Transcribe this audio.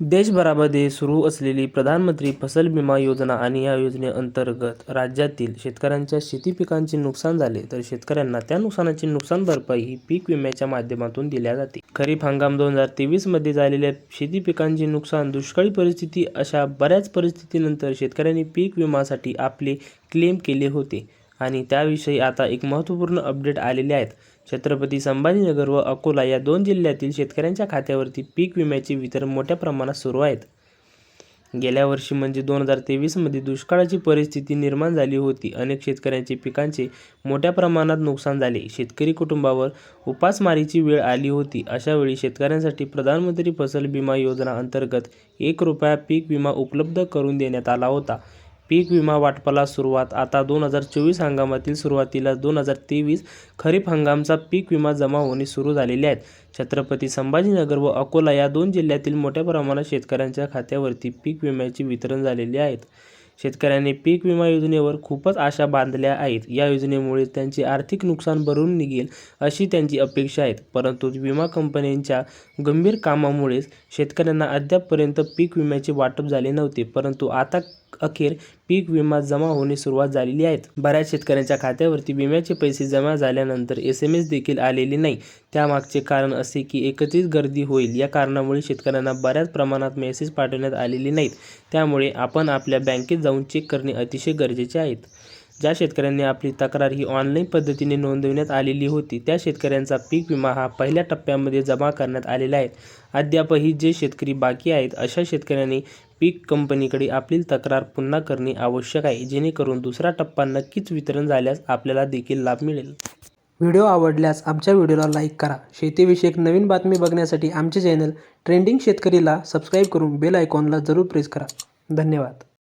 देशभरामध्ये सुरू असलेली प्रधानमंत्री फसल विमा योजना आणि या योजनेअंतर्गत राज्यातील शेतकऱ्यांच्या शेती पिकांचे नुकसान झाले तर शेतकऱ्यांना त्या नुकसानाची नुकसान भरपाई ही पीक विम्याच्या माध्यमातून दिल्या जाते. खरीप हंगाम दोन हजार तेवीसमध्ये झालेल्या शेती पिकांचे नुकसान दुष्काळी परिस्थिती अशा बऱ्याच परिस्थितीनंतर शेतकऱ्यांनी पीक विम्यासाठी आपले क्लेम केले होते. आणि त्याविषयी आता एक महत्त्वपूर्ण अपडेट आलेले आहेत. छत्रपती संभाजीनगर व अकोला या दोन जिल्ह्यातील शेतकऱ्यांच्या खात्यावरती पीक विम्याचे वितरण मोठ्या प्रमाणात सुरू आहेत. गेल्या वर्षी म्हणजे दोन हजार तेवीसमध्ये दुष्काळाची परिस्थिती निर्माण झाली होती. अनेक शेतकऱ्यांचे पिकांचे मोठ्या प्रमाणात नुकसान झाले. शेतकरी कुटुंबावर उपासमारीची वेळ आली होती. अशावेळी शेतकऱ्यांसाठी प्रधानमंत्री फसल विमा योजना अंतर्गत एक रुपया पीक विमा उपलब्ध करून देण्यात आला होता. पीक विमा वाटपाला सुरुवात. आता दोन हजार चोवीस हंगामातील सुरुवातीला दोन हजार तेवीस खरीप हंगामचा पीक विमा जमा होणे सुरू झालेले आहेत. छत्रपती संभाजीनगर व अकोला या दोन जिल्ह्यातील मोठ्या प्रमाणात शेतकऱ्यांच्या खात्यावरती पीक विम्याचे वितरण झालेले आहेत. शेतकऱ्यांनी पीक विमा योजनेवर खूपच आशा बांधल्या आहेत. या योजनेमुळे त्यांचे आर्थिक नुकसान भरून निघेल अशी त्यांची अपेक्षा आहेत. परंतु विमा कंपन्यांच्या गंभीर कामामुळेच शेतकऱ्यांना अद्यापपर्यंत पीक विम्याचे वाटप झाले नव्हते. परंतु आता अखेर पीक विमा जमा होणे सुरुवात झालेली आहेत बऱ्याच शेतकऱ्यांच्या खात्यावरती विम्याचे पैसे जमा झाल्यानंतर एस एम एस देखील आलेले नाही. त्यामागचे कारण असे की एकत्रित गर्दी होईल. या कारणामुळे शेतकऱ्यांना बऱ्याच प्रमाणात मेसेज पाठवण्यात आलेले नाहीत. त्यामुळे आपण आपल्या बँकेत जाऊन चेक करणे अतिशय गरजेचे आहेत. ज्या शेतकऱ्यांनी आपली तक्रार ही ऑनलाईन पद्धतीने नोंदविण्यात आलेली होती त्या शेतकऱ्यांचा पीक विमा हा पहिल्या टप्प्यामध्ये जमा करण्यात आलेला आहे. अद्यापही जे शेतकरी बाकी आहेत अशा शेतकऱ्यांनी पीक कंपनीकडे आपली तक्रार पुन्हा करणे आवश्यक आहे जेणेकरून दुसरा टप्पा नक्कीच वितरण झाल्यास आपल्याला देखील लाभ मिळेल. व्हिडिओ आवडल्यास आमच्या व्हिडिओला लाईक करा. शेतीविषयक नवीन बातमी बघण्यासाठी आमचे चॅनल ट्रेंडिंग शेतकरीला सबस्क्राईब करून बेल आयकॉनला जरूर प्रेस करा. धन्यवाद.